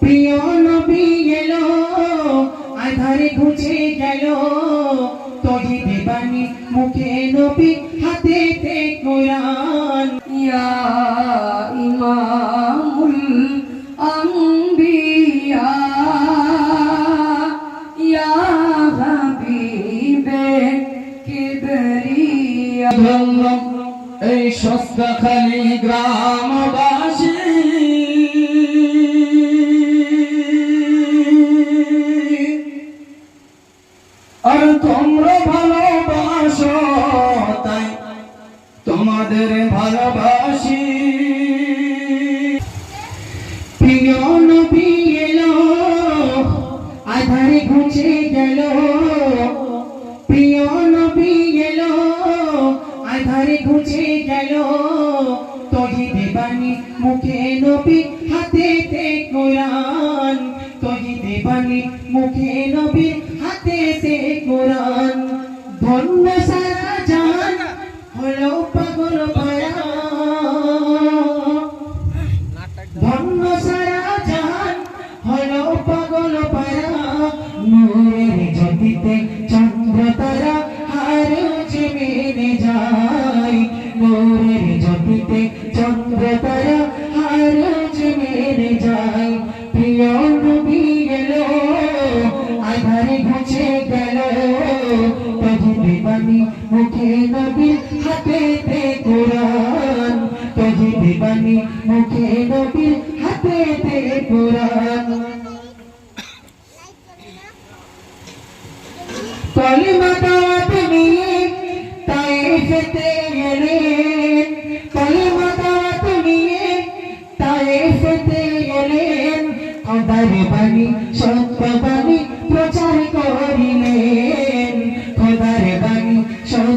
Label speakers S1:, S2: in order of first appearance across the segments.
S1: প্রিয় নবী এলো আধারে ঘুচে গেল। তহি দেবানি মুখে নবী হাতে তে কোরআন
S2: ইয়া ইমামুল আম্বিয়া ইয়া হাবিবে কিবরিয়া।
S1: এই সস্তা খালি গ্রামবাসী আর তোমরা ভালোবাসো, তাই তোমাদের ভালোবাসি। প্রিয় নবী এলো আধারে ঘুচে গেল। প্রিয় নবী এলো আধারে ঘুচে গেল। তহি দেবানি মুখে নবী হাতে তে কোরআন তহি দেবানি মুখে নবী হাতে তে কোরআন। ধন্য সারা জান, হলো পাগল পায়া ধন্য সারা জাহান হলো পাগল পারা। নূরের জ্যোতিতে চন্দ্র তারা হার মেনে যায়। নূরের জ্যোতিতে চন্দ্র তারা তজি দেবানি মুখে নবী হাতে তে কোরআন। তজি দেবানি মুখে নবী হাতে তে কোরআন। কলিমা দাওয়াত নিয়ে তাইফেতে গেলেন কলিমা দাওয়াত নিয়ে তাইফেতে গেলেন খোদার বাণী, সত্য বাণী প্রচার করিলেন বাণী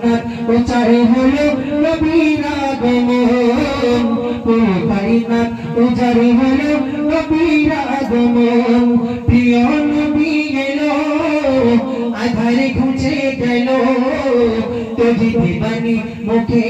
S1: কাইনাত উচারে হলো নবীর আগমন। পুরো কাইনাত উচারে হলো নবীর আগমন। প্রিয় নবী এলো, আধারে খুঁজে গেল। তজি দিবানি মুখে